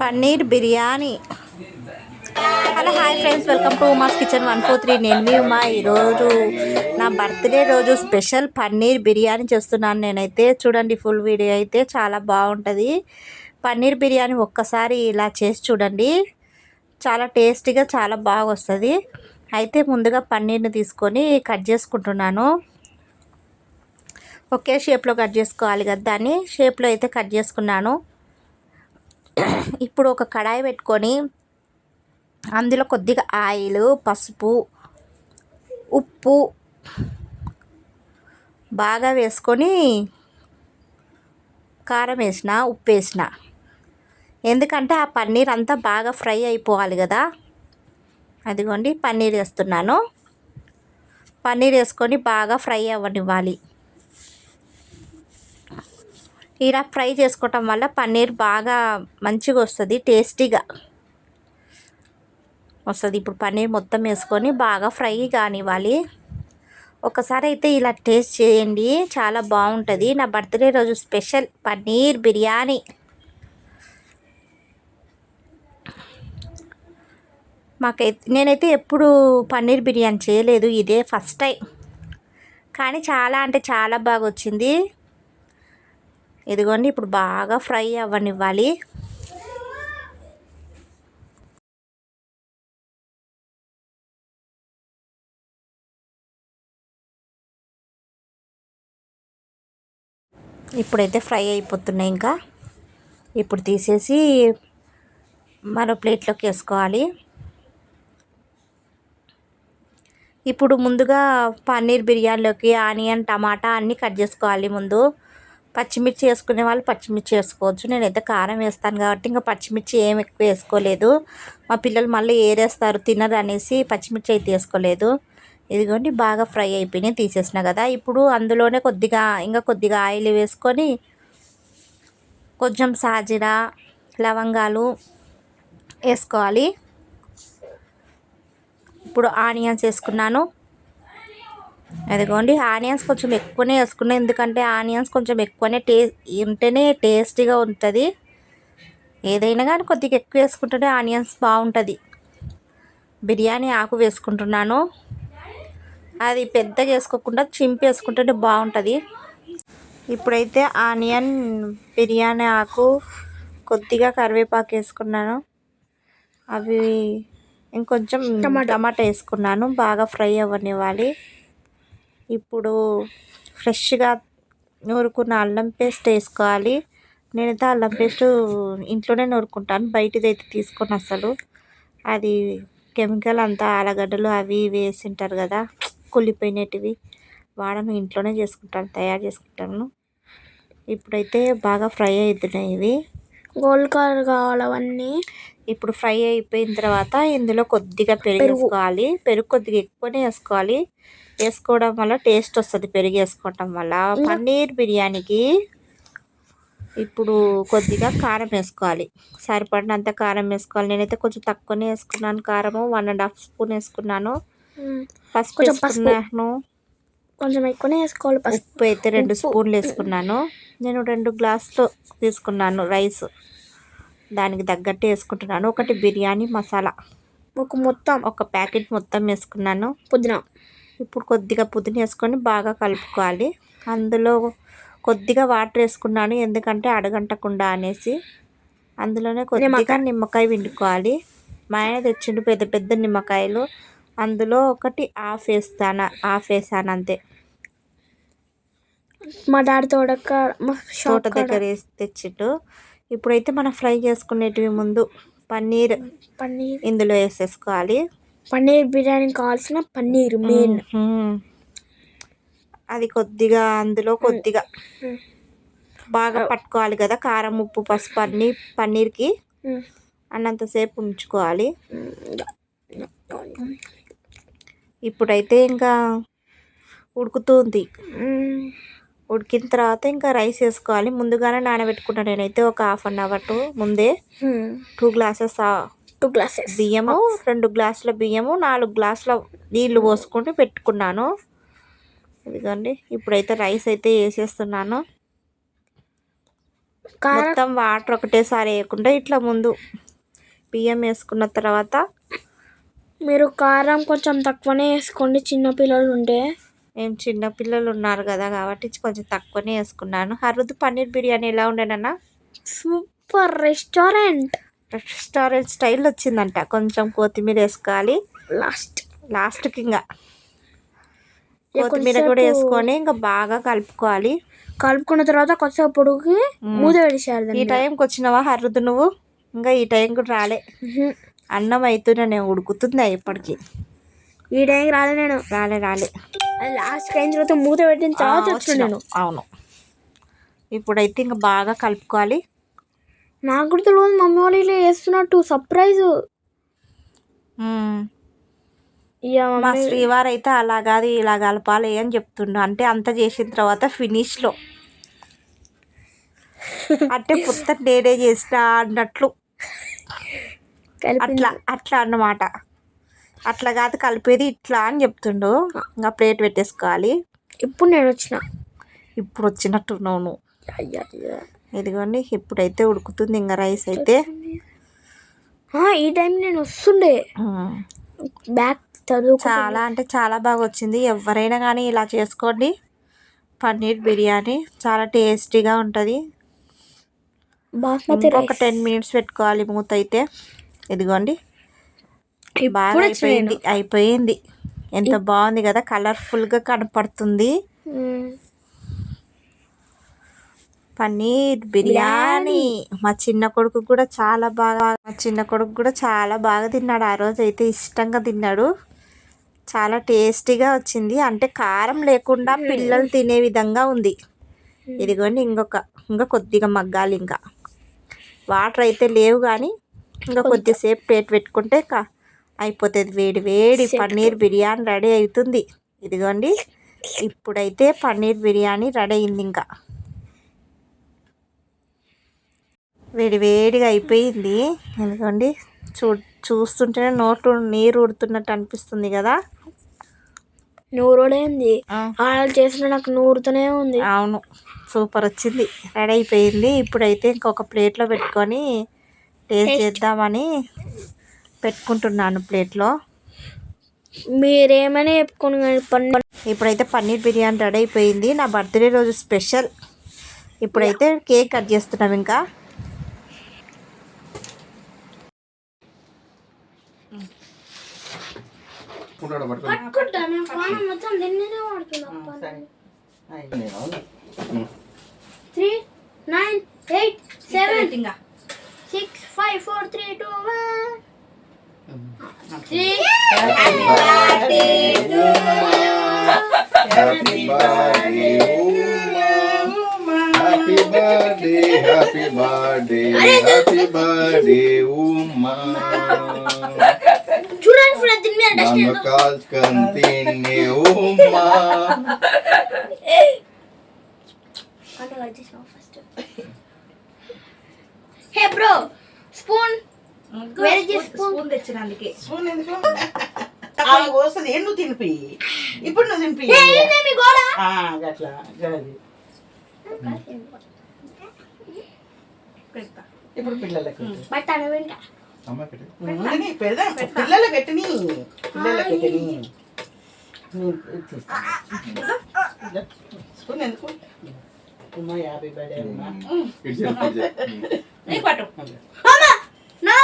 Paneer biryani. Hello hi friends welcome to Uma's kitchen one four three. నేను మీ ఉమా. ఈరోజు నా బర్త్డే రోజు స్పెషల్ పన్నీర్ బిర్యానీ చేస్తున్నాను నేనైతే. చూడండి ఫుల్ వీడియో అయితే చాలా బాగుంటుంది. పన్నీర్ బిర్యానీ ఒక్కసారి ఇలా చేసి చూడండి. చాలా టేస్టీగా చాలా బాగా వస్తుంది అయితే ముందుగా పన్నీర్ని తీసుకొని కట్ చేసుకుంటున్నాను. ఒకే షేప్లో కట్ చేసుకోవాలి కదా దాన్ని. షేప్లో అయితే కట్ చేసుకున్నాను. ఇప్పుడు ఒక కడాయి పెట్టుకొని అందులో కొద్దిగా ఆయిల్ పసుపు ఉప్పు బాగా వేసుకొని కారం వేసిన ఉప్పు వేసిన. ఎందుకంటే ఆ పన్నీర్ అంతా బాగా ఫ్రై అయిపోవాలి కదా. అదిగోండి పన్నీర్ వేస్తున్నాను. పన్నీర్ వేసుకొని బాగా ఫ్రై అవ్వనివ్వాలి. ఇలా ఫ్రై చేసుకోవటం వల్ల పన్నీర్ బాగా మంచిగా వస్తుంది టేస్టీగా వస్తుంది. ఇప్పుడు పన్నీర్ మొత్తం వేసుకొని బాగా ఫ్రై కానివ్వాలి. ఒకసారి అయితే ఇలా టేస్ట్ చేయండి చాలా బాగుంటుంది. నా బర్త్డే రోజు స్పెషల్ పన్నీర్ బిర్యానీ. మాకైతే నేనైతే ఎప్పుడు పన్నీర్ బిర్యానీ చేయలేదు ఇదే ఫస్ట్ టైం. కానీ చాలా అంటే చాలా బాగా వచ్చింది. ఇదిగోండి ఇప్పుడు బాగా ఫ్రై అవ్వనివ్వాలి. ఇప్పుడైతే ఫ్రై అయిపోతున్నాయి ఇంకా. ఇప్పుడు తీసేసి మరో ప్లేట్లోకి వేసుకోవాలి. ఇప్పుడు ముందుగా పన్నీర్ బిర్యానీలోకి ఆనియన్ టమాటా అన్నీ కట్ చేసుకోవాలి ముందు. పచ్చిమిర్చి వేసుకునే వాళ్ళు పచ్చిమిర్చి వేసుకోవచ్చు. నేనైతే కారం వేస్తాను కాబట్టి ఇంకా పచ్చిమిర్చి ఏం ఎక్కువ వేసుకోలేదు. మా పిల్లలు మళ్ళీ ఏరేస్తారు తినరు అనేసి పచ్చిమిర్చి అయితే వేసుకోలేదు. ఇదిగోండి బాగా ఫ్రై అయిపోయినాయి తీసేసిన కదా. ఇప్పుడు అందులోనే కొద్దిగా ఇంకా కొద్దిగా ఆయిల్ వేసుకొని కొంచెం సాజీరా లవంగాలు వేసుకోవాలి. ఇప్పుడు ఆనియన్స్ వేసుకున్నాను. అదిగోండి ఆనియన్స్ కొంచెం ఎక్కువనే వేసుకున్నాను ఎందుకంటే ఆనియన్స్ కొంచెం ఎక్కువనే టే ఉంటేనే టేస్టీగా ఉంటుంది. ఏదైనా కానీ కొద్దిగా ఎక్కువ వేసుకుంటేనే ఆనియన్స్ బాగుంటుంది. బిర్యానీ ఆకు వేసుకుంటున్నాను. అది పెద్దగా వేసుకోకుండా చింపి వేసుకుంటేనే బాగుంటుంది. ఇప్పుడైతే ఆనియన్ బిర్యానీ ఆకు కొద్దిగా కరివేపాకు వేసుకున్నాను. అవి ఇంకొంచెం టమాటా వేసుకున్నాను బాగా ఫ్రై అవ్వనివ్వాలి. ఇప్పుడు ఫ్రెష్గా నూరుకున్న అల్లం పేస్ట్ వేసుకోవాలి. నేనైతే అల్లం పేస్ట్ ఇంట్లోనే నూరుకుంటాను. బయటది అయితే తీసుకొని అసలు. అది కెమికల్ అంతా ఆలగడ్డలు అవి వేసింటారు కదా కుళ్ళిపోయినటివి. వాడను ఇంట్లోనే చేసుకుంటాను తయారు చేసుకుంటాను. ఇప్పుడైతే బాగా ఫ్రై అవుతున్నాయి ఇవి. గోల్డ్ కలర్ కావాలి అవన్నీ. ఇప్పుడు ఫ్రై అయిపోయిన తర్వాత ఇందులో కొద్దిగా పెరుగు. వేసుకోవాలి. పెరుగు కొద్దిగా ఎక్కువనే వేసుకోవాలి. వేసుకోవడం వల్ల టేస్ట్ వస్తుంది పెరుగు వేసుకోవటం వల్ల పన్నీర్ బిర్యానీకి ఇప్పుడు కొద్దిగా కారం వేసుకోవాలి. సరిపడినంత కారం వేసుకోవాలి. నేనైతే కొంచెం తక్కువనే వేసుకున్నాను కారము వన్ అండ్ హాఫ్ స్పూన్ వేసుకున్నాను. పసుపు వేసుకున్నాను. కొంచెం ఎక్కువనే వేసుకోవాలి ఉప్పు అయితే రెండు స్పూన్లు వేసుకున్నాను. నేను రెండు గ్లాసులు తీసుకున్నాను రైస్. దానికి తగ్గట్టు వేసుకుంటున్నాను. ఒకటి బిర్యానీ మసాలా. ఒక మొత్తం. ఒక ప్యాకెట్ మొత్తం వేసుకున్నాను. పుదీనా. ఇప్పుడు కొద్దిగా పుదీనా వేసుకొని బాగా కలుపుకోవాలి. అందులో కొద్దిగా వాటర్ వేసుకున్నాను. ఎందుకంటే అడగంటకుండా అనేసి అందులోనే కొద్దిగా నిమ్మకాయ. పిండుకోవాలి. మా ఆయన తెచ్చిండు పెద్ద పెద్ద నిమ్మకాయలు. అందులో ఒకటి హాఫ్ వేస్తాను. హాఫ్ వేసాను అంతే. మా డాడీ తోడక తోట దగ్గర వేసి తెచ్చిండు. ఇప్పుడైతే మనం ఫ్రై చేసుకునేటివి ముందు పన్నీర్. పన్నీర్. ఇందులో వేసేసుకోవాలి. పన్నీర్ బిర్యానీ కావాల్సిన పన్నీర్ మెయిన్. అది కొద్దిగా అందులో కొద్దిగా బాగా పట్టుకోవాలి కదా కారం ఉప్పు పసుపు అన్ని పన్నీర్కి అన్నంతసేపు ఉంచుకోవాలి. ఇప్పుడైతే ఇంకా ఉడుకుతుంది. ఉడికిన తర్వాత ఇంకా రైస్ వేసుకోవాలి. ముందుగానే నానబెట్టుకుంటాను నేనైతే ఒక హాఫ్ అన్ అవర్ ముందే టూ గ్లాసెస్ టూ గ్లాసెస్. బియ్యము రెండు గ్లాసుల బియ్యము నాలుగు గ్లాసుల నీళ్ళు పోసుకొని పెట్టుకున్నాను. ఇదిగోండి ఇప్పుడైతే రైస్ అయితే వేసేస్తున్నాను. కారం మొత్తం వాటర్ ఒకటేసారి వేయకుండా ఇట్లా ముందు బియ్యం వేసుకున్న తర్వాత మీరు కారం కొంచెం తక్కువనే వేసుకోండి చిన్న పిల్లలు ఉంటే మేము చిన్న పిల్లలు ఉన్నారు కదా కాబట్టి కొంచెం తక్కువనే వేసుకున్నాను. హరుద్ పన్నీర్ బిర్యానీ ఎలా ఉండేనన్నా? Super restaurant. రెస్టారెంట్ స్టైల్ వచ్చిందంట. కొంచెం కొత్తిమీర వేసుకోవాలి. లాస్ట్. లాస్ట్కి ఇంకా కొత్తిమీర కూడా వేసుకొని ఇంకా బాగా కలుపుకోవాలి. కలుపుకున్న తర్వాత కొద్దిసేపు పొడుగుకి మూత వేసేయాలి ఈ. టైంకి వచ్చినావా హరుద్ నువ్వు? ఇంకా ఈ టైం కూడా రాలే. అన్నం అవుతూనే ఉడుకుతుంది ఇప్పటికి? ఈ టైంకి రాలే నేను. రాలే రాలే. అది లాస్ట్ అయిన తర్వాత మూత పెట్టిన తర్వాత వచ్చినాం. నేను. అవును. ఇప్పుడైతే ఇంకా బాగా కలుపుకోవాలి. నాకు కూడా తెలియదు మమ్మీ వాళ్ళు ఇలా చేస్తున్నట్టు సర్ప్రైజ్ మా శ్రీవారు అయితే అలా కాదు ఇలా కలపాలి అని చెప్తుండు. అంటే అంత చేసిన తర్వాత ఫినిష్లో అంటే పుత్త నేనే చేసిన అన్నట్లు. అట్లా అట్లా అన్నమాట. అట్లా కాదు కలిపేది ఇట్లా అని చెప్తుండు. ఇంకా ప్లేట్ పెట్టేసుకోవాలి. ఇప్పుడు నేను వచ్చిన? ఇప్పుడు వచ్చినట్టున్నావు నువ్వు. ఇదిగోండి ఇప్పుడైతే ఉడుకుతుంది ఇంకా రైస్ అయితే. ఈ టైం నేను వస్తుండే. బ్యాక్ చదువు చాలా అంటే చాలా బాగా వచ్చింది. ఎవరైనా కానీ ఇలా చేసుకోండి. పన్నీర్ బిర్యానీ చాలా టేస్టీగా ఉంటుంది. బాస్మతి రైస్ టెన్ మినిట్స్ పెట్టుకోవాలి మూత అయితే. ఇదిగోండి. బాగా అయిపోయింది. అయిపోయింది. ఎంత బాగుంది కదా. కలర్ఫుల్గా కనపడుతుంది. పన్నీర్ బిర్యానీ. మా చిన్న కొడుకు కూడా చాలా బాగా మా చిన్న కొడుకు కూడా చాలా బాగా తిన్నాడు. ఆ రోజు అయితే ఇష్టంగా తిన్నాడు. చాలా టేస్టీగా వచ్చింది. అంటే కారం లేకుండా పిల్లలు తినే విధంగా ఉంది. ఇదిగోండి ఇంకొక ఇంకా కొద్దిగా మగ్గాలి ఇంకా. వాటర్ అయితే లేవు కానీ ఇంకా కొద్దిసేపు ప్లేట్ పెట్టుకుంటే అయిపోతుంది. వేడి వేడి పన్నీర్ బిర్యానీ రెడీ అవుతుంది. ఇదిగోండి ఇప్పుడైతే పన్నీర్ బిర్యానీ రెడీ అయింది ఇంకా. వేడి వేడిగా అయిపోయింది. ఎందుకండి చూ చూస్తుంటేనే నోటు నీరు ఉడుతున్నట్టు అనిపిస్తుంది కదా. నూరుడేంది. వాళ్ళు చేసిన నాకు నూరుతూనే ఉంది. అవును సూపర్ వచ్చింది. రెడీ అయిపోయింది. ఇప్పుడైతే ఇంకొక ప్లేట్లో పెట్టుకొని టేస్ట్ చేద్దామని పెట్టుకుంటున్నాను ప్లేట్లో. మీరేమైనా చెప్పుకోండి కానీ పన్ను ఇప్పుడైతే పన్నీర్ బిర్యానీ రెడీ అయిపోయింది. నా బర్త్డే రోజు స్పెషల్. ఇప్పుడైతే కేక్ కట్ చేస్తున్నాం ఇంకా ఉంటాడు పట్టుకొని మొత్తం నిన్ననే నేను three nine eight seven six five four three two one. Three. Happy birthday happy birthday happy birthday happy birthday ఉమ్మా చూడండి ఫ్రెండ్ దీని మీద డస్ట్ నన్ను కాల్చుకొని తిన్నే ఉమ్మా హే బ్రో స్పూన్ spoon? తెచ్చిన అందుకే స్పూన్ ఎందుకు ఆమె వస్తుంది నువ్వు తినిపి ఇప్పుడు నువ్వు తినిపి గది ఇప్పుడు పిల్లలకు పిల్లలకు పెట్టని. పిల్లలకు పెట్టని. స్పూన్ ఎందుకు? యాభై పట్టు. నా